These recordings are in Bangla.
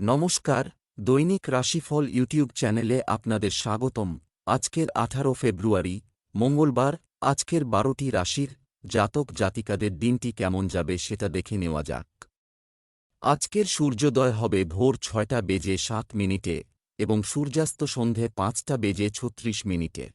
নমস্কার, দৈনিক রাশিফল ইউটিউব চ্যানেলে আপনাদের স্বাগতম। আজকের আঠারো ফেব্রুয়ারি, মঙ্গলবার, আজকের বারোটি রাশির জাতক জাতিকাদের দিনটি কেমন যাবে সেটা দেখে নেওয়া যাক। আজকের সূর্যোদয় হবে ভোর ছয়টা বেজে সাত মিনিটে এবং সূর্যাস্ত সন্ধে পাঁচটা বেজে ছত্রিশ মিনিটে।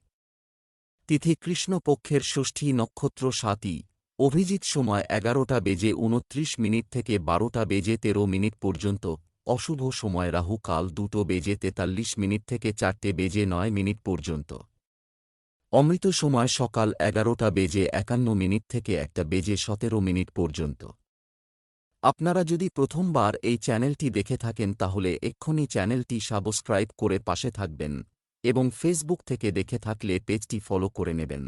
তিথি কৃষ্ণপক্ষের ষষ্ঠী নক্ষত্র সাতই অভিজিৎ সময় এগারোটা বেজে উনত্রিশ মিনিট থেকে বারোটা বেজে তেরো মিনিট পর্যন্ত। অশুভ সময় রাহু কাল দুটো বেজে তেতাল্লিশ মিনিট থেকে চারটে বেজে নয় মিনিট পর্যন্ত। অমৃত সময় সকাল এগারোটা বেজে একান্ন মিনিট থেকে একটা বেজে সতেরো মিনিট পর্যন্ত। আপনারা যদি প্রথমবার এই চ্যানেলটি দেখে থাকেন তাহলে এক্ষুনি চ্যানেলটি সাবস্ক্রাইব করে পাশে থাকবেন এবং ফেসবুক থেকে দেখে থাকলে পেজটি ফলো করে নেবেন।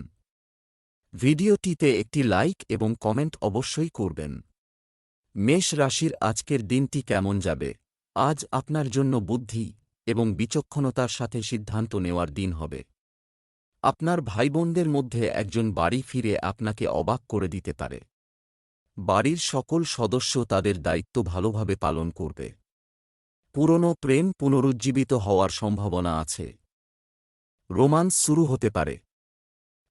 ভিডিওটিতে একটি লাইক এবং কমেন্ট অবশ্যই করবেন। মেষ রাশির আজকের দিনটি কেমন যাবে? আজ আপনার জন্য বুদ্ধি এবং বিচক্ষণতার সাথে সিদ্ধান্ত নেওয়ার দিন হবে। আপনার ভাইবোনদের মধ্যে একজন বাড়ি ফিরে আপনাকে অবাক করে দিতে পারে। বাড়ির সকল সদস্য তাদের দায়িত্ব ভালোভাবে পালন করবে। পুরনো প্রেম পুনরুজ্জীবিত হওয়ার সম্ভাবনা আছে। রোমান্স শুরু হতে পারে।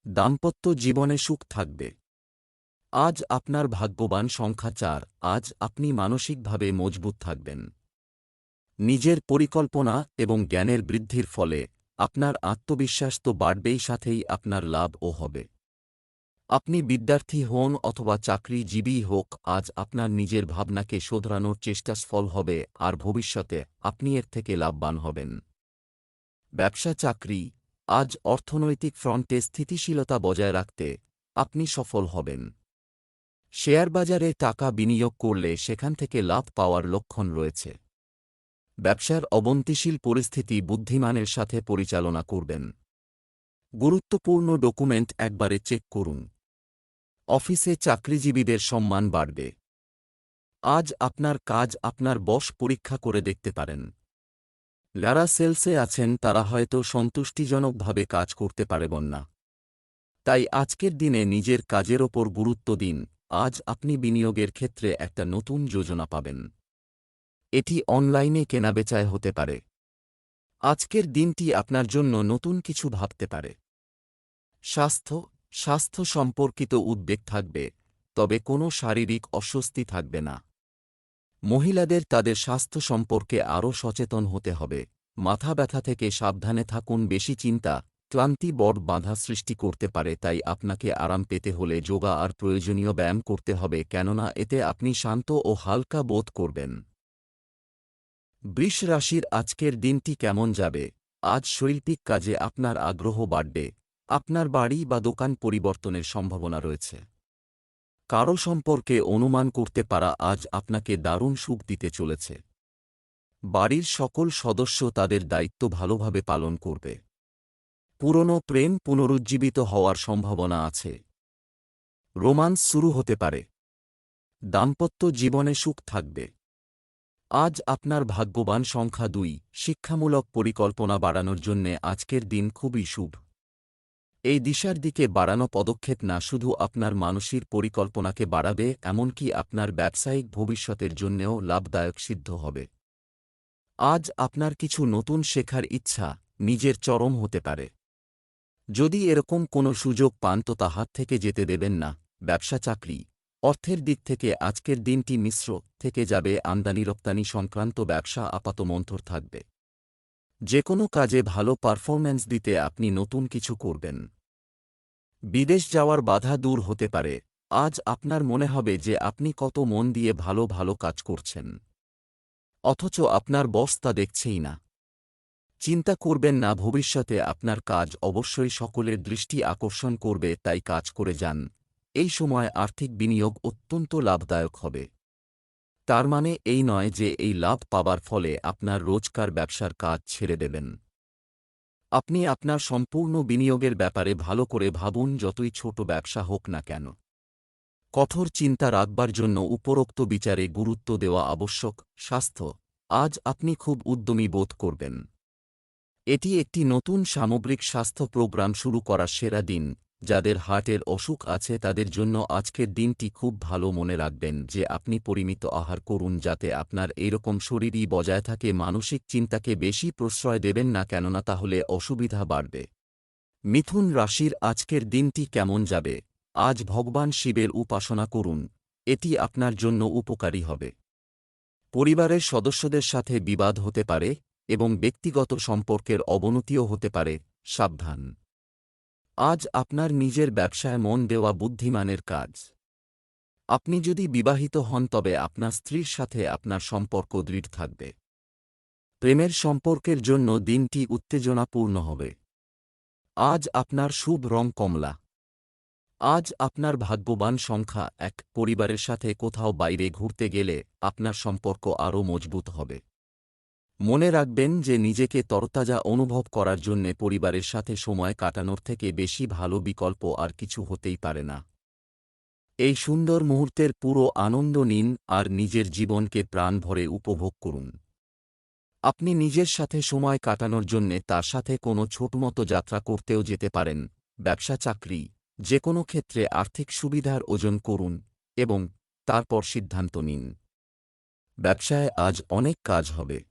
দাম্পত্য জীবনে সুখ থাকবে। আজ আপনার ভাগ্যবান সংখ্যা চার, আজ আপনি মানসিকভাবে মজবুত থাকবেন। নিজের পরিকল্পনা এবং জ্ঞানের বৃদ্ধির ফলে আপনার আত্মবিশ্বাস তো বাড়বেই সাথেই আপনার লাভও হবে। আপনি বিদ্যার্থী হন অথবা চাকরিজীবী হোক, আজ আপনার নিজের ভাবনাকে শোধরানোর চেষ্টা সফল হবে আর ভবিষ্যতে আপনি এর থেকে লাভবান হবেন। ব্যবসা চাকরি, আজ অর্থনৈতিক ফ্রন্টে স্থিতিশীলতা বজায় রাখতে আপনি সফল হবেন। শেয়ার বাজারে টাকা বিনিয়োগ করলে সেখান থেকে লাভ পাওয়ার লক্ষণ রয়েছে। ব্যবসার অবন্তিশীল পরিস্থিতি বুদ্ধিমানের সাথে পরিচালনা করবেন। গুরুত্বপূর্ণ ডকুমেন্ট একবারে চেক করুন। অফিসে চাকরিজীবীদের সম্মান বাড়বে। আজ আপনার কাজ আপনার বশ পরীক্ষা করে দেখতে পারেন। যারা সেলসে আছেন তারা হয়তো সন্তুষ্টিজনকভাবে কাজ করতে পারবেন না। তাই আজকের দিনে নিজের কাজের ওপর গুরুত্ব দিন। আজ আপনি বিনিয়োগের ক্ষেত্রে একটা নতুন যোজনা পাবেন। এটি অনলাইনে কেনাবেচায় হতে পারে। আজকের দিনটি আপনার জন্য নতুন কিছু ভাবতে পারে। স্বাস্থ্য স্বাস্থ্য সম্পর্কিত উদ্বেগ থাকবে, তবে কোনো শারীরিক অস্বস্তি থাকবে না। মহিলাদের তাদের স্বাস্থ্য সম্পর্কে আরও সচেতন হতে হবে। মাথা ব্যথা থেকে সাবধানে থাকুন, বেশি চিন্তা, ক্লান্তি বড় বাধা সৃষ্টি করতে পারে, তাই আপনাকে আরাম পেতে হলে যোগা আর প্রয়োজনীয় ব্যায়াম করতে হবে, কেননা এতে আপনি শান্ত ও হালকা বোধ করবেন। বৃষ রাশির আজকের দিনটি কেমন যাবে? আজ শৈল্পিক কাজে আপনার আগ্রহ বাড়বে। আপনার বাড়ি বা দোকান পরিবর্তনের সম্ভাবনা রয়েছে। কারও সম্পর্কে অনুমান করতে পারা আজ আপনাকে দারুণ সুখ দিতে চলেছে। বাড়ির সকল সদস্য তাদের দায়িত্ব ভালোভাবে পালন করবে। পুরনো প্রেম পুনরুজ্জীবিত হওয়ার সম্ভাবনা আছে। রোমান্স শুরু হতে পারে। দাম্পত্য জীবনে সুখ থাকবে। আজ আপনার ভাগ্যবান সংখ্যা দুই, শিক্ষামূলক পরিকল্পনা বাড়ানোর জন্যে আজকের দিন খুবই শুভ। এই দিশার দিকে বাড়ানো পদক্ষেপ না শুধু আপনার মানসিক পরিকল্পনাকে বাড়াবে, এমনকি আপনার ব্যবসায়িক ভবিষ্যতের জন্যেও লাভদায়ক সিদ্ধ হবে। আজ আপনার কিছু নতুন শেখার ইচ্ছা, নিজের চরম হতে পারে। যদি এরকম কোনো সুযোগ পান তো তা হাত থেকে যেতে দেবেন না, ব্যবসা চাকরি। অর্থের দিক থেকে আজকের দিনটি মিশ্র থেকে যাবে আমদানি রপ্তানি সংক্রান্ত ব্যবসা আপাতমন্থর থাকবে। যে কোনো কাজে ভালো পারফরম্যান্স দিতে আপনি নতুন কিছু করবেন। বিদেশ যাওয়ার বাধা দূর হতে পারে। আজ আপনার মনে হবে যে আপনি কত মন দিয়ে ভালো ভালো কাজ করছেন। অথচ আপনার বস তা দেখছেই না। চিন্তা করবেন না, ভবিষ্যতে আপনার কাজ অবশ্যই সকলের দৃষ্টি আকর্ষণ করবে, তাই কাজ করে যান। এই সময় আর্থিক বিনিয়োগ অত্যন্ত লাভদায়ক হবে। তার মানে এই নয় যে এই লাভ পাবার ফলে আপনার রোজকার ব্যবসার কাজ ছেড়ে দেবেন। আপনি আপনার সম্পূর্ণ বিনিয়োগের ব্যাপারে ভালো করে ভাবুন যতই ছোট ব্যবসা হোক না কেন। কঠোর চিন্তা রাখবার জন্য উপরোক্ত বিচারে গুরুত্ব দেওয়া আবশ্যক, স্বাস্থ্য, আজ আপনি খুব উদ্যমী বোধ করবেন। এটি একটি নতুন সামগ্রিক স্বাস্থ্য প্রোগ্রাম শুরু করার সেরা দিন যাদের হার্টের অসুখ আছে তাদের জন্য আজকের দিনটি খুব ভালো মনে রাখবেন যে আপনি পরিমিত আহার করুন যাতে আপনার এইরকম শরীরই বজায় থাকে, মানসিক চিন্তাকে বেশি প্রশ্রয় দেবেন না কেননা তাহলে অসুবিধা বাড়বে। মিথুন রাশির আজকের দিনটি কেমন যাবে? আজ ভগবান শিবের উপাসনা করুন, এটি আপনার জন্য উপকারী হবে। পরিবারের সদস্যদের সাথে বিবাদ হতে পারে এবং ব্যক্তিগত সম্পর্কের অবনতিও হতে পারে, সাবধান। আজ আপনার নিজের ব্যবসায় মন দেওয়া বুদ্ধিমানের কাজ। আপনি যদি বিবাহিত হন, তবে আপনার স্ত্রীর সাথে আপনার সম্পর্ক দৃঢ় থাকবে। প্রেমের সম্পর্কের জন্য দিনটি উত্তেজনাপূর্ণ হবে। আজ আপনার শুভ রং কমলা। আজ আপনার ভাগ্যবান সংখ্যা এক পরিবারের সাথে কোথাও বাইরে ঘুরতে গেলে আপনার সম্পর্ক আরও মজবুত হবে। মনে রাখবেন যে নিজেকে তরতাজা অনুভব করার জন্যে পরিবারের সাথে সময় কাটানোর থেকে বেশি ভালো বিকল্প আর কিছু হতেই পারে না। এই সুন্দর মুহূর্তের পুরো আনন্দ নিন আর নিজের জীবনকে প্রাণ ভরে উপভোগ করুন। আপনি নিজের সাথে সময় কাটানোর জন্যে তার সাথে কোনো ছোটমতো যাত্রা করতেও যেতে পারেন, ব্যবসা, চাকরি যে কোনো ক্ষেত্রে আর্থিক সুবিধার ওজন করুন এবং তারপর সিদ্ধান্ত নিন। ব্যবসায় আজ অনেক কাজ হবে।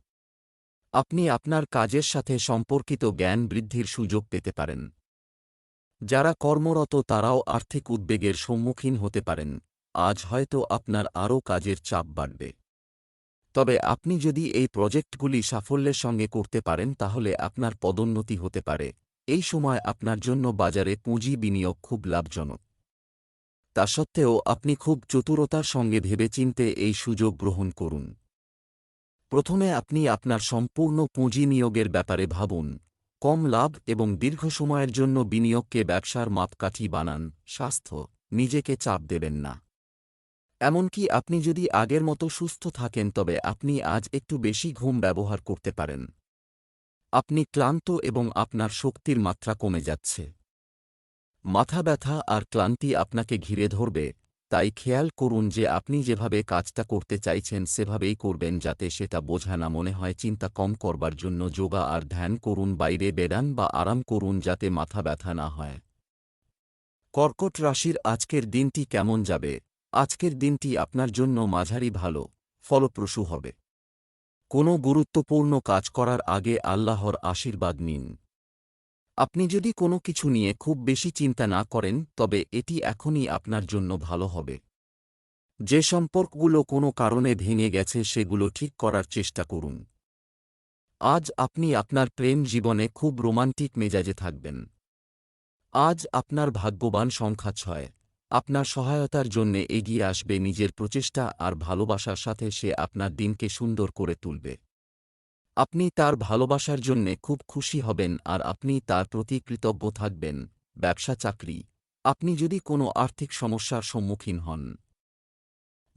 আপনি আপনার কাজের সাথে সম্পর্কিত জ্ঞান বৃদ্ধির সুযোগ পেতে পারেন। যারা কর্মরত তারাও আর্থিক উদ্বেগের সম্মুখীন হতে পারেন। আজ হয়তো আপনার আরও কাজের চাপ বাড়বে। তবে আপনি যদি এই প্রজেক্টগুলি সাফল্যের সঙ্গে করতে পারেন, তাহলে আপনার পদোন্নতি হতে পারে। এই সময় আপনার জন্য বাজারে পুঁজি বিনিয়োগ খুব লাভজনক। তা সত্ত্বেও আপনি খুব চতুরতার সঙ্গে ভেবেচিন্তে এই সুযোগ গ্রহণ করুন। প্রথমে আপনি আপনার সম্পূর্ণ পুঁজি নিয়োগের ব্যাপারে ভাবুন। কম লাভ এবং দীর্ঘ সময়ের জন্য বিনিয়োগকে ব্যবসার মাপকাঠি বানান। স্বাস্থ্য, নিজেকে চাপ দেবেন না। এমনকি আপনি যদি আগের মতো সুস্থ থাকেন, তবে আপনি আজ একটু বেশি ঘুম ব্যবহার করতে পারেন। আপনি ক্লান্ত এবং আপনার শক্তির মাত্রা কমে যাচ্ছে। মাথা ব্যথা আর ক্লান্তি আপনাকে ঘিরে ধরবে। তাই খেয়াল করুন যে আপনি যেভাবে কাজটা করতে চাইছেন সেভাবেই করবেন যাতে সেটা বোঝা না মনে হয় চিন্তা কম করবার জন্য যোগা আর ধ্যান করুন, বাইরে বেড়ান বা আরাম করুন যাতে মাথা ব্যথা না হয়। কর্কট রাশির আজকের দিনটি কেমন যাবে? আজকের দিনটি আপনার জন্য মাঝারি ভালো, ফলপ্রসূ হবে। কোনো গুরুত্বপূর্ণ কাজ করার আগে আল্লাহর আশীর্বাদ নিন। আপনি যদি কোনো কিছু নিয়ে খুব বেশি চিন্তা না করেন, তবে এটি এখনই আপনার জন্য ভালো হবে। যে সম্পর্কগুলো কোনো কারণে ভেঙে গেছে, সেগুলো ঠিক করার চেষ্টা করুন। আজ আপনি আপনার প্রেম জীবনে খুব রোমান্টিক মেজাজে থাকবেন। আজ আপনার ভাগ্যবান সংখ্যা ছয়। আপনার সহায়তার জন্যে এগিয়ে আসবে, নিজের প্রচেষ্টা আর ভালোবাসার সাথে সে আপনার দিনকে সুন্দর করে তুলবে। আপনি তার ভালোবাসার জন্যে খুব খুশি হবেন আর আপনি তার প্রতি কৃতজ্ঞ থাকবেন। ব্যবসা চাকরি। আপনি যদি কোনো আর্থিক সমস্যার সম্মুখীন হন।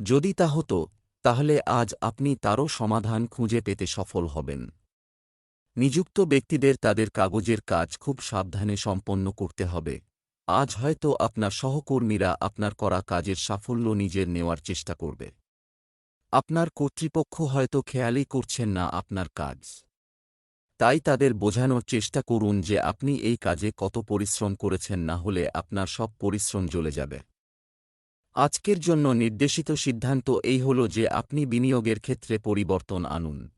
যদি তা হতো, তাহলে আজ আপনি তারও সমাধান খুঁজে পেতে সফল হবেন। নিযুক্ত ব্যক্তিদের তাদের কাগজের কাজ খুব সাবধানে সম্পন্ন করতে হবে। আজ হয়তো আপনার সহকর্মীরা আপনার করা কাজের সাফল্য নিজের নেওয়ার চেষ্টা করবে। আপনার কর্তৃপক্ষ হয়তো খেয়ালই করছেন না আপনার কাজ। তাই তাদের বোঝানোর চেষ্টা করুন যে আপনি এই কাজে কত পরিশ্রম করেছেন না হলে আপনার সব পরিশ্রম জ্বলে যাবে। আজকের জন্য নির্দেশিত সিদ্ধান্ত এই হল যে আপনি বিনিয়োগের ক্ষেত্রে পরিবর্তন আনুন।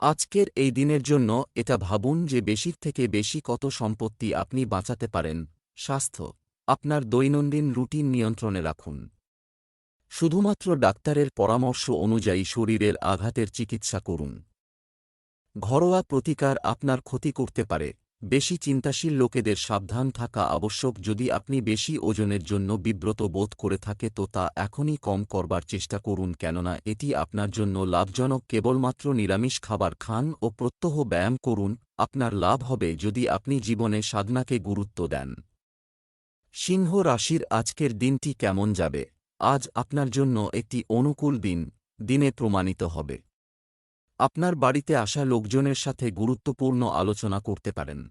আজকের এই দিনের জন্য এটা ভাবুন যে বেশির থেকে বেশি কত সম্পত্তি আপনি বাঁচাতে পারেন। স্বাস্থ্য, আপনার দৈনন্দিন রুটিন নিয়ন্ত্রণে রাখুন। শুধুমাত্র ডাক্তারের পরামর্শ অনুযায়ী শরীরের আঘাতের চিকিৎসা করুন। ঘরোয়া প্রতিকার আপনার ক্ষতি করতে পারে। বেশি চিন্তাশীল লোকেদের সাবধান থাকা আবশ্যক। যদি আপনি বেশি ওজনের জন্য বিব্রত বোধ করে থাকে, তো তা এখনই কম করবার চেষ্টা করুন। কেননা এটি আপনার জন্য লাভজনক। কেবলমাত্র নিরামিষ খাবার খান ও প্রত্যহ ব্যায়াম করুন। আপনার লাভ হবে যদি আপনি জীবনে সাধনাকে গুরুত্ব দেন। সিংহ রাশির আজকের দিনটি কেমন যাবে? আজ আপনার জন্য একটি অনুকূল দিন, দিনে প্রমাণিত হবে। আপনার বাড়িতে আসা লোকজনের সাথে গুরুত্বপূর্ণ আলোচনা করতে পারেন।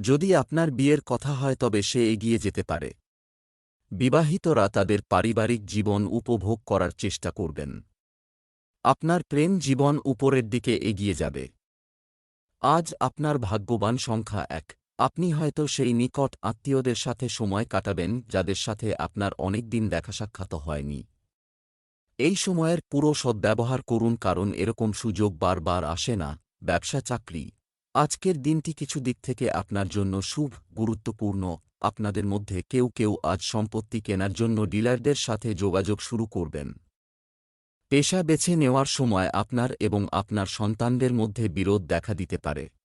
যদি আপনার বিয়ের কথা হয় তবে সে এগিয়ে যেতে পারে। বিবাহিতরা তাদের পারিবারিক জীবন উপভোগ করার চেষ্টা করবেন। আপনার প্রেম জীবন উপরের দিকে এগিয়ে যাবে। আজ আপনার ভাগ্যবান সংখ্যা এক। আপনি হয়তো সেই নিকট আত্মীয়দের সাথে সময় কাটাবেন যাদের সাথে আপনার অনেক দিন দেখা সাক্ষাৎ হয়নি। এই সময়ের পুরো সদ্ব্যবহার করুন কারণ এরকম সুযোগ বারবার আসে না, ব্যবসা চাকরি। আজকের দিনটি কিছু দিক থেকে আপনার জন্য শুভ, গুরুত্বপূর্ণ। আপনাদের মধ্যে কেউ কেউ আজ সম্পত্তি কেনার জন্য ডিলারদের সাথে যোগাযোগ শুরু করবেন। পেশা বেছে নেওয়ার সময় আপনার এবং আপনার সন্তানদের মধ্যে বিরোধ দেখা দিতে পারে।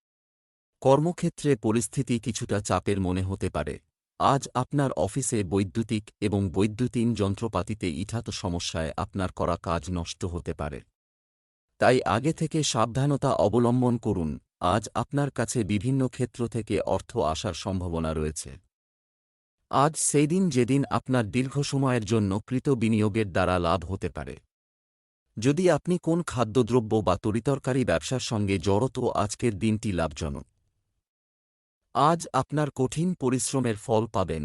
কর্মক্ষেত্রে পরিস্থিতি কিছুটা চাপের মনে হতে পারে। আজ আপনার অফিসে বৈদ্যুতিক এবং বৈদ্যুতিন যন্ত্রপাতিতে ইঠাত সমস্যায় আপনার করা কাজ নষ্ট হতে পারে। তাই আগে থেকে সাবধানতা অবলম্বন করুন। আজ আপনার কাছে বিভিন্ন ক্ষেত্র থেকে অর্থ আসার সম্ভাবনা রয়েছে। আজ সেই দিন যেদিন আপনার দীর্ঘ সময়ের জন্য কৃত বিনিয়োগের দ্বারা লাভ হতে পারে। যদি আপনি কোন খাদ্যদ্রব্য বা তরিতরকারি ব্যবসার সঙ্গে জড়ত, আজকের দিনটি লাভজনক। আজ আপনার কঠিন পরিশ্রমের ফল পাবেন।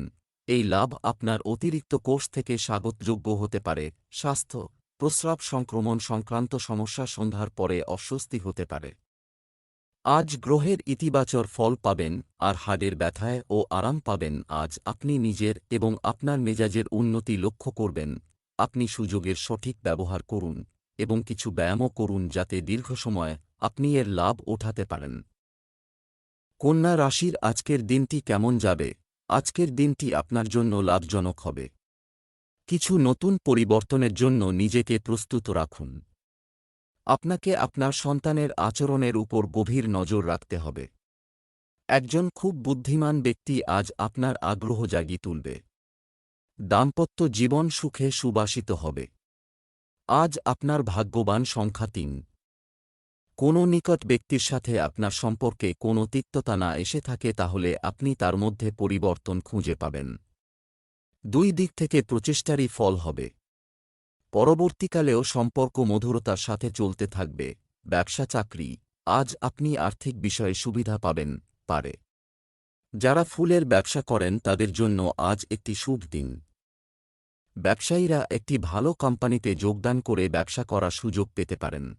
এই লাভ আপনার অতিরিক্ত কোষ থেকে স্বাগতযোগ্য হতে পারে। স্বাস্থ্য, প্রস্রাব সংক্রমণ সংক্রান্ত সমস্যা সন্ধ্যার পরে অস্বস্তি হতে পারে। আজ গ্রহের ইতিবাচর ফল পাবেন আর হাড়ের ব্যথায় ও আরাম পাবেন। আজ আপনি নিজের এবং আপনার মেজাজের উন্নতি লক্ষ্য করবেন। আপনি সুযোগের সঠিক ব্যবহার করুন এবং কিছু ব্যায়ামও করুন যাতে দীর্ঘ সময় আপনি এর লাভ ওঠাতে পারেন। কন্যা রাশির আজকের দিনটি কেমন যাবে? আজকের দিনটি আপনার জন্য লাভজনক হবে। কিছু নতুন পরিবর্তনের জন্য নিজেকে প্রস্তুত রাখুন। আপনাকে আপনার সন্তানের আচরণের উপর গভীর নজর রাখতে হবে। একজন খুব বুদ্ধিমান ব্যক্তি আজ আপনার আগ্রহ জাগিয়ে তুলবে। দাম্পত্য জীবন সুখে সুবাসিত হবে। আজ আপনার ভাগ্যবান সংখ্যা তিন। কোনো নিকট ব্যক্তির সাথে আপনার সম্পর্কে কোনো তিক্ততা না এসে থাকে তাহলে আপনি তার মধ্যে পরিবর্তন খুঁজে পাবেন। দুই দিক থেকে প্রচেষ্টারই ফল হবে। পরবর্তীকালেও সম্পর্ক মধুরতার সাথে চলতে থাকবে। ব্যবসা, চাকরি, আজ আপনি আর্থিক বিষয়ে সুবিধা পাবেন, পারে। যারা ফুলের ব্যবসা করেন তাদের জন্য আজ একটি শুভ দিন। ব্যবসায়ীরা একটি ভালো কোম্পানিতে যোগদান করে ব্যবসা করার সুযোগ পেতে পারেন।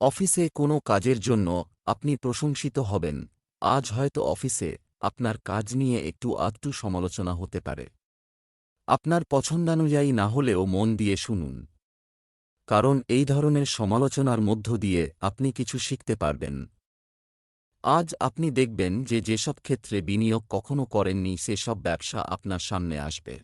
অফিসে কোনো কাজের জন্য আপনি প্রশংসিত হবেন। আজ হয়তো অফিসে আপনার কাজ নিয়ে একটু আধটু সমালোচনা হতে পারে। আপনার পছন্দানুযায়ী না হলেও মন দিয়ে শুনুন। কারণ এই ধরনের সমালোচনার মধ্য দিয়ে আপনি কিছু শিখতে পারবেন। আজ আপনি দেখবেন যে যেসব ক্ষেত্রে বিনিয়োগ কখনো করেননি, সেসব ব্যবসা আপনার সামনে আসবে।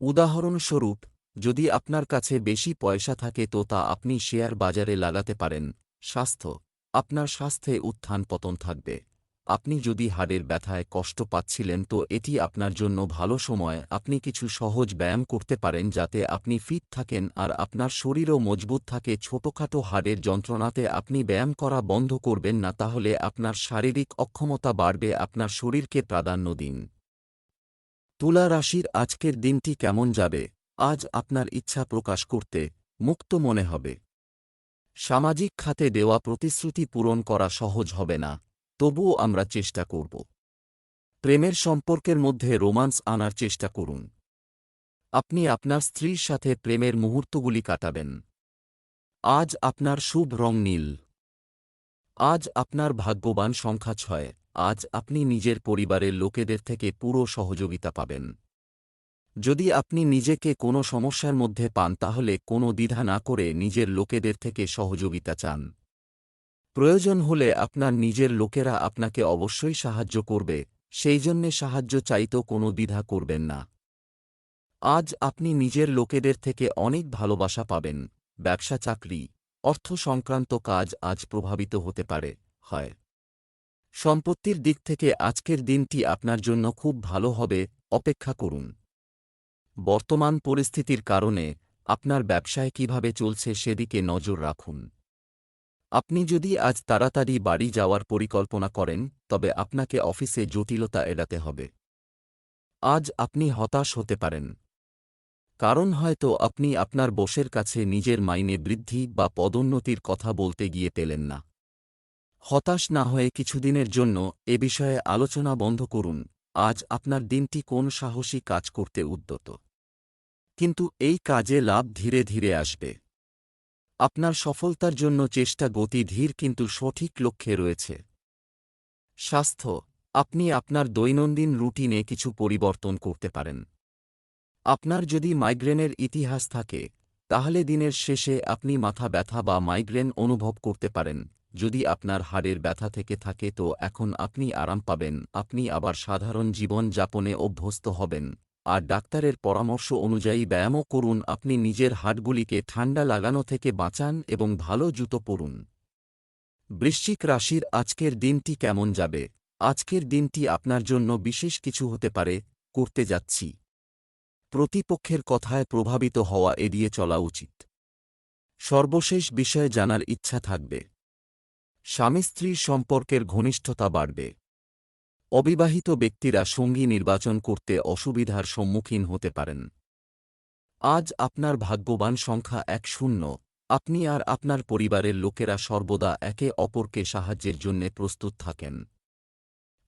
উদাহরণস্বরূপ যদি আপনার কাছে বেশি পয়সা থাকে তো তা আপনি শেয়ার বাজারে লাগাতে পারেন। স্বাস্থ্য। আপনার স্বাস্থ্যে উত্থান পতন থাকবে। আপনি যদি হাড়ের ব্যথায় কষ্ট পাচ্ছিলেন তো এটি আপনার জন্য ভালো সময়। আপনি কিছু সহজ ব্যায়াম করতে পারেন যাতে আপনি ফিট থাকেন আর আপনার শরীরও মজবুত থাকে। ছোটখাটো হাড়ের যন্ত্রণাতে আপনি ব্যায়াম করা বন্ধ করবেন না তাহলে আপনার শারীরিক অক্ষমতা বাড়বে। আপনার শরীরকে প্রাধান্য দিন। তুলা রাশির আজকের দিনটি কেমন যাবে? আজ আপনার ইচ্ছা প্রকাশ করতে মুক্ত মনে হবে। সামাজিক খাতে দেওয়া প্রতিশ্রুতি পূরণ করা সহজ হবে না, তবুও আমরা চেষ্টা করব। প্রেমের সম্পর্কের মধ্যে রোমান্স আনার চেষ্টা করুন। আপনি আপনার স্ত্রীর সাথে প্রেমের মুহূর্তগুলি কাটাবেন। আজ আপনার শুভ রং নীল। আজ আপনার ভাগ্যবান সংখ্যা ছয়। আজ আপনি নিজের পরিবারের লোকেদের থেকে পুরো সহযোগিতা পাবেন। যদি আপনি নিজেকে কোনো সমস্যার মধ্যে পান, তাহলে কোনো দ্বিধা না করে নিজের লোকেদের থেকে সহযোগিতা চান। প্রয়োজন হলে আপনার নিজের লোকেরা আপনাকে অবশ্যই সাহায্য করবে, সেই জন্যে সাহায্য চাইতেও কোনো দ্বিধা করবেন না। আজ আপনি নিজের লোকেদের থেকে অনেক ভালোবাসা পাবেন, ব্যবসা, চাকরি, অর্থ সংক্রান্ত কাজ আজ প্রভাবিত হতে পারে, হয়। সম্পত্তির দিক থেকে আজকের দিনটি আপনার জন্য খুব ভালো হবে, অপেক্ষা করুন। বর্তমান পরিস্থিতির কারণে আপনার ব্যবসায় কীভাবে চলছে সেদিকে নজর রাখুন। আপনি যদি আজ তাড়াতাড়ি বাড়ি যাওয়ার পরিকল্পনা করেন, তবে আপনাকে অফিসে জটিলতা এড়াতে হবে। আজ আপনি হতাশ হতে পারেন। কারণ হয়তো আপনি আপনার বসের কাছে নিজের মাইনে বৃদ্ধি বা পদোন্নতির কথা বলতে গিয়ে পেলেন না। হতাশ না হয়ে কিছুদিনের জন্য এ বিষয়ে আলোচনা বন্ধ করুন। আজ আপনার দিনটি কোন সাহসী কাজ করতে উদ্যত? কিন্তু এই কাজে লাভ ধীরে ধীরে আসবে। আপনার সফলতার জন্য চেষ্টা গতি ধীর কিন্তু সঠিক লক্ষ্যে রয়েছে। স্বাস্থ্য, আপনি আপনার দৈনন্দিন রুটিনে কিছু পরিবর্তন করতে পারেন। আপনার যদি মাইগ্রেনের ইতিহাস থাকে, তাহলে দিনের শেষে আপনি মাথা ব্যথা বা মাইগ্রেন অনুভব করতে পারেন। যদি আপনার হাড়ের ব্যথা থেকে থাকে তো এখন আপনি আরাম পাবেন, আপনি আবার সাধারণ জীবন যাপনে অভ্যস্ত হবেন। আর ডাক্তারের পরামর্শ অনুযায়ী ব্যায়ামও করুন। আপনি নিজের হাটগুলিকে ঠান্ডা লাগানো থেকে বাঁচান এবং ভালো জুতো পরুন। বৃশ্চিক রাশির আজকের দিনটি কেমন যাবে? আজকের দিনটি আপনার জন্য বিশেষ কিছু হতে পারে, করতে যাচ্ছি। প্রতিপক্ষের কথায় প্রভাবিত হওয়া এড়িয়ে চলা উচিত। সর্বশেষ বিষয়ে জানার ইচ্ছা থাকবে। স্বামী স্ত্রীর সম্পর্কের ঘনিষ্ঠতা বাড়বে। অবিবাহিত ব্যক্তিরা সঙ্গী নির্বাচন করতে অসুবিধার সম্মুখীন হতে পারেন। আজ আপনার ভাগ্যবান সংখ্যা এক শূন্য। আপনি আর আপনার পরিবারের লোকেরা সর্বদা একে অপরকে সাহায্যের জন্য প্রস্তুত থাকেন।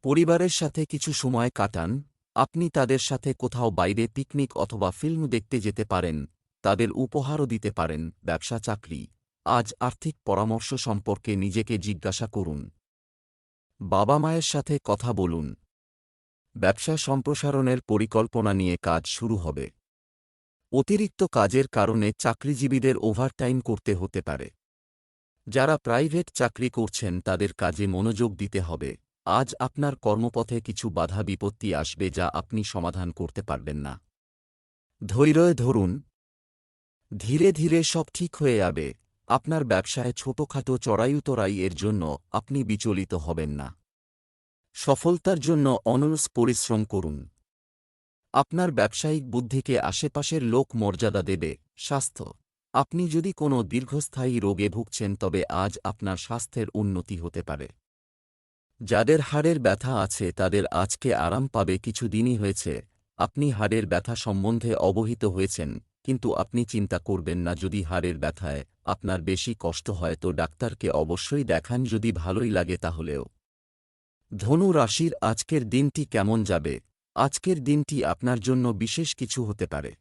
পরিবারের সাথে কিছু সময় কাটান। আপনি তাদের সাথে কোথাও বাইরে পিকনিক অথবা ফিল্ম দেখতে যেতে পারেন। তাদের উপহারও দিতে পারেন। ব্যবসা চাকরি আজ আর্থিক পরামর্শ সম্পর্কে নিজেকে জিজ্ঞাসা করুন। বাবা মায়ের সাথে কথা বলুন। ব্যবসা সম্প্রসারণের পরিকল্পনা নিয়ে কাজ শুরু হবে। অতিরিক্ত কাজের কারণে চাকরিজীবীদের ওভারটাইম করতে হতে পারে। যারা প্রাইভেট চাকরি করছেন তাদের কাজে মনোযোগ দিতে হবে। আজ আপনার কর্মপথে কিছু বাধা বিপত্তি আসবে যা আপনি সমাধান করতে পারবেন না। ধৈর্য ধরুন। ধীরে ধীরে সব ঠিক হয়ে যাবে। আপনার ব্যবসায় ছোটখাটো চড়াইউতরাই এর জন্য আপনি বিচলিত হবেন না। সফলতার জন্য অনলস পরিশ্রম করুন। আপনার ব্যবসায়িক বুদ্ধিকে আশেপাশের লোক মর্যাদা দেবে, স্বাস্থ্য। আপনি যদি কোনো দীর্ঘস্থায়ী রোগে ভুগছেন তবে আজ আপনার স্বাস্থ্যের উন্নতি হতে পারে। যাদের হাড়ের ব্যথা আছে তাদের আজকে আরাম পাবে কিছু দিনই হয়েছে। আপনি হাড়ের ব্যথা সম্বন্ধে অবহিত হয়েছেন, কিন্তু আপনি চিন্তা করবেন না যদি হাড়ের ব্যথায় আপনার বেশি কষ্ট হয় তো ডাক্তারকে অবশ্যই দেখান যদি ভালোই লাগে তাহলেও। ধনু রাশির আজকের দিনটি কেমন যাবে? আজকের দিনটি আপনার জন্য বিশেষ কিছু হতে পারে।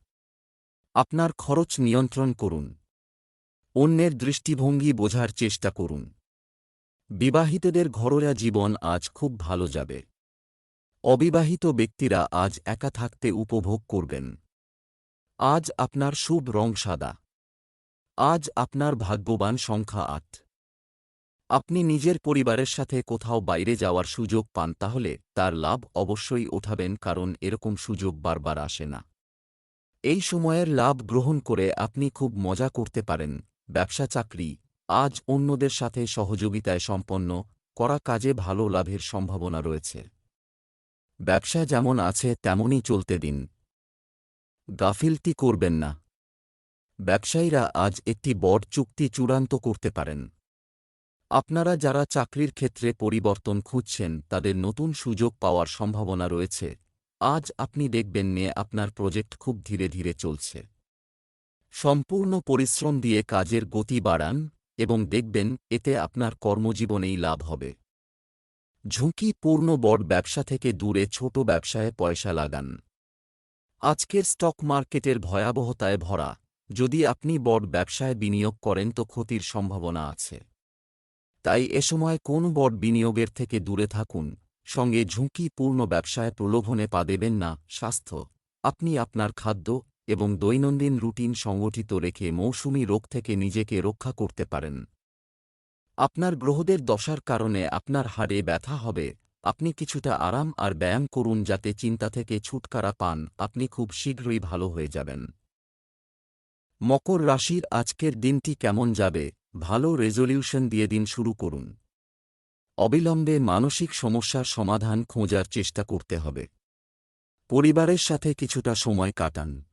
আপনার খরচ নিয়ন্ত্রণ করুন। অন্যের দৃষ্টিভঙ্গি বোঝার চেষ্টা করুন। বিবাহিতদের ঘরোয়া জীবন আজ খুব ভালো যাবে। অবিবাহিত ব্যক্তিরা আজ একা থাকতে উপভোগ করবেন। আজ আপনার শুভ রং সাদা। আজ আপনার ভাগ্যবান সংখ্যা আট। আপনি নিজের পরিবারের সাথে কোথাও বাইরে যাওয়ার সুযোগ পান তাহলে তার লাভ অবশ্যই ওঠাবেন কারণ এরকম সুযোগ বারবার আসে না। এই সময়ের লাভ গ্রহণ করে আপনি খুব মজা করতে পারেন, ব্যবসা চাকরি, আজ অন্যদের সাথে সহযোগিতায় সম্পন্ন, করা কাজে ভালো লাভের সম্ভাবনা রয়েছে। ব্যবসা যেমন আছে তেমনই চলতে দিন। গাফিলতি করবেন না। ব্যবসায়ীরা আজ একটি বড় চুক্তি চূড়ান্ত করতে পারেন। আপনারা যারা চাকরির ক্ষেত্রে পরিবর্তন খুঁজছেন, তাদের নতুন সুযোগ পাওয়ার সম্ভাবনা রয়েছে। আজ আপনি দেখবেন নিয়ে আপনার প্রজেক্ট খুব ধীরে ধীরে চলছে। সম্পূর্ণ পরিশ্রম দিয়ে কাজের গতি বাড়ান এবং দেখবেন এতে আপনার কর্মজীবনেই লাভ হবে। ঝুঁকিপূর্ণ বড় ব্যবসা থেকে দূরে ছোট ব্যবসায় পয়সা লাগান। আজকের স্টক মার্কেটের ভয়াবহতায় ভরা। যদি আপনি বড় ব্যবসায় বিনিয়োগ করেন তো ক্ষতির সম্ভাবনা আছে। তাই এ সময় কোন বড় বিনিয়োগের থেকে দূরে থাকুন, সঙ্গে ঝুঁকিপূর্ণ ব্যবসায় প্রলোভনে পা দেবেন না। স্বাস্থ্য, আপনি আপনার খাদ্য এবং দৈনন্দিন রুটিন সংগঠিত রেখে মৌসুমি রোগ থেকে নিজেকে রক্ষা করতে পারেন। আপনার গ্রহদের দশার কারণে আপনার হাড়ে ব্যথা হবে। আপনি কিছুটা আরাম আর ব্যায়াম করুন যাতে চিন্তা থেকে ছুটকারা পান। আপনি খুব শীঘ্রই ভালো হয়ে যাবেন। মকর রাশির আজকের দিনটি কেমন যাবে? ভালো রেজলিউশন দিয়ে দিন শুরু করুন। অবিলম্বে মানসিক সমস্যার সমাধান খোঁজার চেষ্টা করতে হবে। পরিবারের সাথে কিছুটা সময় কাটান।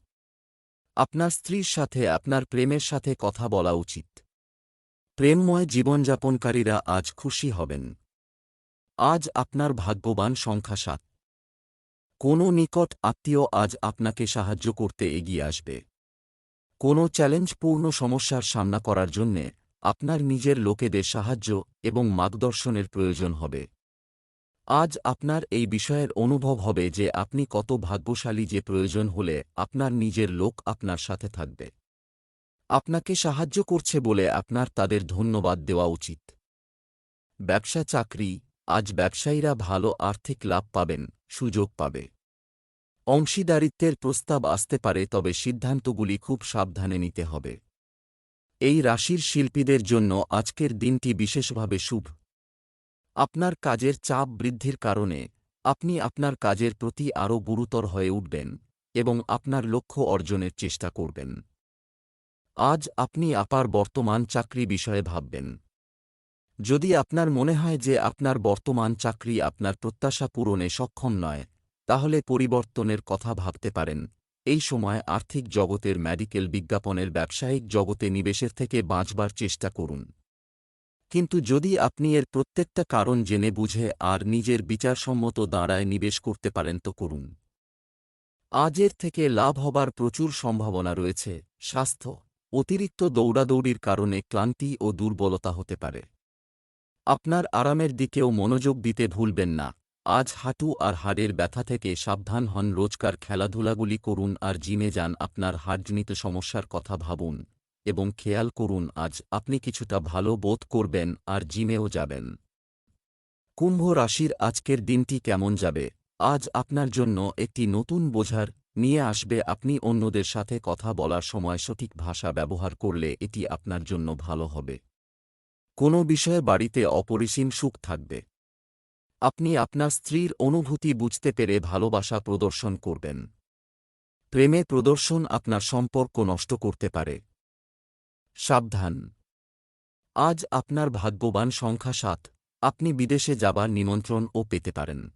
আপনার স্ত্রীর সাথে, আপনার প্রেমের সাথে কথা বলা উচিত। প্রেমময় জীবনযাপনকারীরা আজ খুশি হবেন। আজ আপনার ভাগ্যবান সংখ্যা সাত। কোনো নিকট আত্মীয় আজ আপনাকে সাহায্য করতে এগিয়ে আসবে। কোনো চ্যালেঞ্জপূর্ণ সমস্যার সামনা করার জন্যে আপনার নিজের লোকেদের সাহায্য এবং মার্গদর্শনের প্রয়োজন হবে। আজ আপনার এই বিষয়ের অনুভব হবে যে আপনি কত ভাগ্যশালী যে প্রয়োজন হলে আপনার নিজের লোক আপনার সাথে থাকবে। আপনাকে সাহায্য করছে বলে আপনার তাদের ধন্যবাদ দেওয়া উচিত। ব্যবসা চাকরি, আজ ব্যবসায়ীরা ভালো আর্থিক লাভ পাবেন, সুযোগ পাবে। অংশীদারিত্বের প্রস্তাব আসতে পারে, তবে সিদ্ধান্তগুলি খুব সাবধানে নিতে হবে। এই রাশির শিল্পীদের জন্য আজকের দিনটি বিশেষভাবে শুভ। আপনার কাজের চাপ বৃদ্ধির কারণে আপনি আপনার কাজের প্রতি আরও গুরুতর হয়ে উঠবেন এবং আপনার লক্ষ্য অর্জনের চেষ্টা করবেন। আজ আপনি আপার বর্তমান চাকরি বিষয়ে ভাববেন। যদি আপনার মনে হয় যে আপনার বর্তমান চাকরি আপনার প্রত্যাশা পূরণে সক্ষম নয় তাহলে পরিবর্তনের কথা ভাবতে পারেন। এই সময় আর্থিক জগতের মেডিকেল বিজ্ঞাপনের ব্যবসায়িক জগতে নিবেশের থেকে বাঁচবার চেষ্টা করুন। কিন্তু যদি আপনি এর প্রত্যেকটা কারণ জেনে বুঝে আর নিজের বিচারসম্মত দাঁড়ায় নিবেশ করতে পারেন তো করুন। আজের থেকে লাভ হবার প্রচুর সম্ভাবনা রয়েছে। স্বাস্থ্য, অতিরিক্ত দৌড়াদৌড়ির কারণে ক্লান্তি ও দুর্বলতা হতে পারে। আপনার আরামের দিকেও মনোযোগ দিতে ভুলবেন না। আজ হাঁটু আর হাড়ের ব্যথা থেকে সাবধান হন, রোজকার খেলাধুলাগুলি করুন আর জিমে যান, আপনার হাড়জনিত সমস্যার কথা ভাবুন এবং খেয়াল করুন, আজ আপনি কিছুটা ভালো বোধ করবেন আর জিমেও যাবেন। কুম্ভ রাশির আজকের দিনটি কেমন যাবে? আজ আপনার জন্য একটি নতুন বোঝার নিয়ে আসবে, আপনি অন্যদের সাথে কথা বলার সময় সঠিক ভাষা ব্যবহার করলে এটি আপনার জন্য ভালো হবে। কোনো বিষয়ে বাড়িতে অপরিসীম সুখ থাকবে। আপনি আপনার স্ত্রীর অনুভূতি বুঝতে পেরে ভালোবাসা প্রদর্শন করবেন। প্রেমে প্রদর্শন আপনার সম্পর্ক নষ্ট করতে পারে। সাবধান। আজ আপনার ভাগ্যবান সংখ্যা সাত। আপনি বিদেশে যাবার নিমন্ত্রণ ও পেতে পারেন।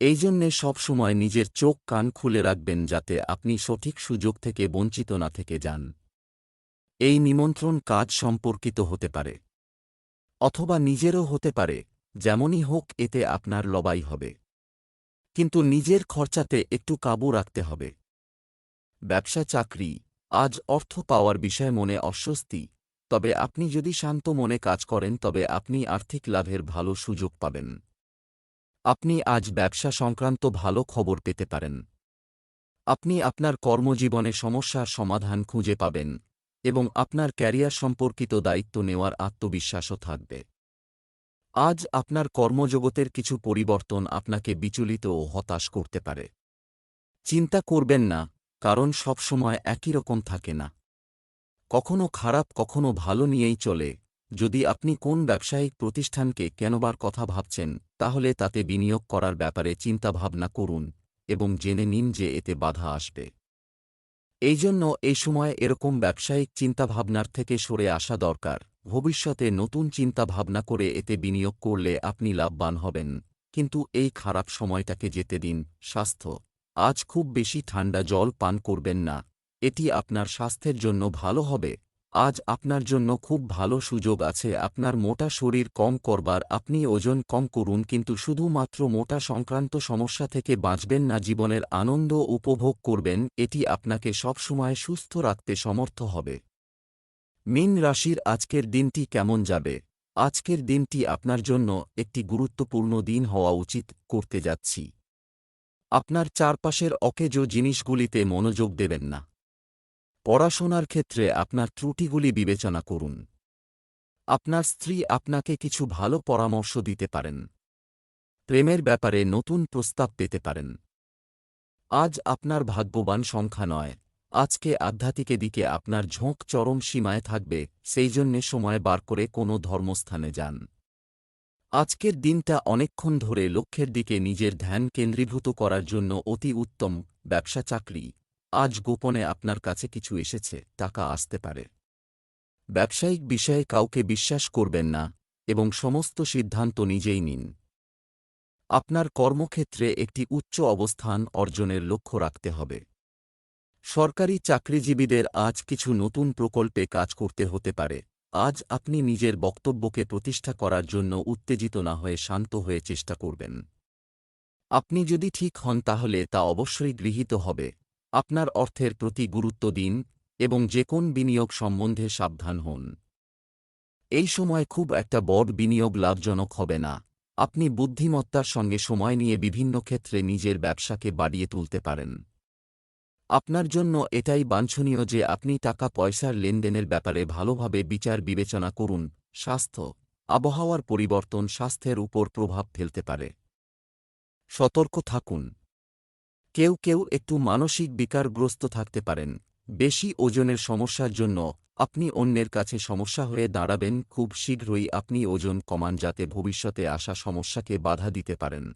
এই জন্যে সবসময় নিজের চোখ কান খুলে রাখবেন যাতে আপনি সঠিক সুযোগ থেকে বঞ্চিত না থেকে যান। এই নিমন্ত্রণ কাজ সম্পর্কিত হতে পারে। অথবা নিজেরও হতে পারে। যেমনই হোক, এতে আপনার লবাই হবে। কিন্তু নিজের খরচাতে একটু কাবু রাখতে হবে। ব্যবসা চাকরি, আজ অর্থ পাওয়ার বিষয়ে মনে অস্বস্তি, তবে আপনি যদি শান্ত মনে কাজ করেন, তবে আপনি আর্থিক লাভের ভালো সুযোগ পাবেন। আপনি আজ ব্যবসা সংক্রান্ত ভালো খবর পেতে পারেন। আপনি আপনার কর্মজীবনে সমস্যার সমাধান খুঁজে পাবেন এবং আপনার ক্যারিয়ার সম্পর্কিত দায়িত্ব নেওয়ার আত্মবিশ্বাসও থাকবে। আজ আপনার কর্মজগতের কিছু পরিবর্তন আপনাকে বিচলিত ও হতাশ করতে পারে। চিন্তা করবেন না, কারণ সবসময় একই রকম থাকে না। কখনো খারাপ, কখনো ভালো নিয়েই চলে। যদি আপনি কোন ব্যবসায়িক প্রতিষ্ঠানকে কেনবার কথা ভাবছেন, তাহলে তাতে বিনিয়োগ করার ব্যাপারে চিন্তাভাবনা করুন এবং জেনে নিন যে এতে বাধা আসবে। এই জন্য এই সময় এরকম ব্যবসায়িক চিন্তাভাবনার থেকে সরে আসা দরকার। ভবিষ্যতে নতুন চিন্তা ভাবনা করে এতে বিনিয়োগ করলে আপনি লাভবান হবেন। কিন্তু এই খারাপ সময়টাকে যেতে দিন, স্বাস্থ্য। আজ খুব বেশি ঠান্ডা জল পান করবেন না। এটি আপনার স্বাস্থ্যের জন্য ভালো হবে। আজ আপনার জন্য খুব ভালো সুযোগ আছে। আপনার মোটা শরীর কম করবার, আপনি ওজন কম করুন, কিন্তু শুধুমাত্র মোটা সংক্রান্ত সমস্যা থেকে বাঁচবেন না, জীবনের আনন্দ উপভোগ করবেন। এটি আপনাকে সবসময় সুস্থ রাখতে সমর্থ হবে। মিন রাশির আজকের দিনটি কেমন যাবে? আজকের দিনটি আপনার জন্য একটি গুরুত্বপূর্ণ দিন হওয়া উচিত, করতে যাচ্ছি। আপনার চারপাশের অকেজ জিনিসগুলিতে মনোযোগ দেবেন না। পড়াশোনার ক্ষেত্রে আপনার ত্রুটিগুলি বিবেচনা করুন। আপনার স্ত্রী আপনাকে কিছু ভালো পরামর্শ দিতে পারেন। প্রেমের ব্যাপারে নতুন প্রস্তাব পেতে পারেন। আজ আপনার ভাগ্যবান সংখ্যা নয়। আজকে আধ্যাত্মিকে দিকে আপনার ঝোঁক চরম সীমায় থাকবে, সেই জন্যে সময় বার করে কোনো ধর্মস্থানে যান। আজকের দিনটা অনেকক্ষণ ধরে লক্ষ্যের দিকে নিজের ধ্যান কেন্দ্রীভূত করার জন্য অতি উত্তম ব্যবসা চাকরি। আজ গোপনে আপনার কাছে কিছু এসেছে, টাকা আসতে পারে। ব্যবসায়িক বিষয়ে কাউকে বিশ্বাস করবেন না, এবং সমস্ত সিদ্ধান্ত নিজেই নিন। আপনার কর্মক্ষেত্রে একটি উচ্চ অবস্থান অর্জনের লক্ষ্য রাখতে হবে। সরকারি চাকরিজীবীদের আজ কিছু নতুন প্রকল্পে কাজ করতে হতে পারে। আজ আপনি নিজের বক্তব্যকে প্রতিষ্ঠা করার জন্য উত্তেজিত না হয়ে শান্ত হয়ে চেষ্টা করবেন। আপনি যদি ঠিক হন তাহলে তা অবশ্যই গৃহীত হবে। আপনার অর্থের প্রতি গুরুত্ব দিন এবং যে কোন বিনিয়োগ সম্বন্ধে সাবধান হন। এই সময় খুব একটা বড় বিনিয়োগ লাভজনক হবে না। আপনি বুদ্ধিমত্তার সঙ্গে সময় নিয়ে বিভিন্ন ক্ষেত্রে নিজের ব্যবসাকে বাড়িয়ে তুলতে পারেন। আপনার জন্য এটাই বাঞ্ছনীয় যে আপনি টাকা পয়সার লেনদেনের ব্যাপারে ভালোভাবে বিচার বিবেচনা করুন, স্বাস্থ্য, আবহাওয়ার পরিবর্তন স্বাস্থ্যের উপর প্রভাব ফেলতে পারে। সতর্ক থাকুন। কেউ কেউ একটু মানসিক বিকারগ্রস্ত থাকতে পারেন। বেশি ওজনের সমস্যার জন্য আপনি অন্যের কাছে সমস্যা হয়ে দাঁড়াবেন, খুব শীঘ্রই আপনি ওজন কমান যাতে ভবিষ্যতে আসা সমস্যাকে বাধা দিতে পারেন।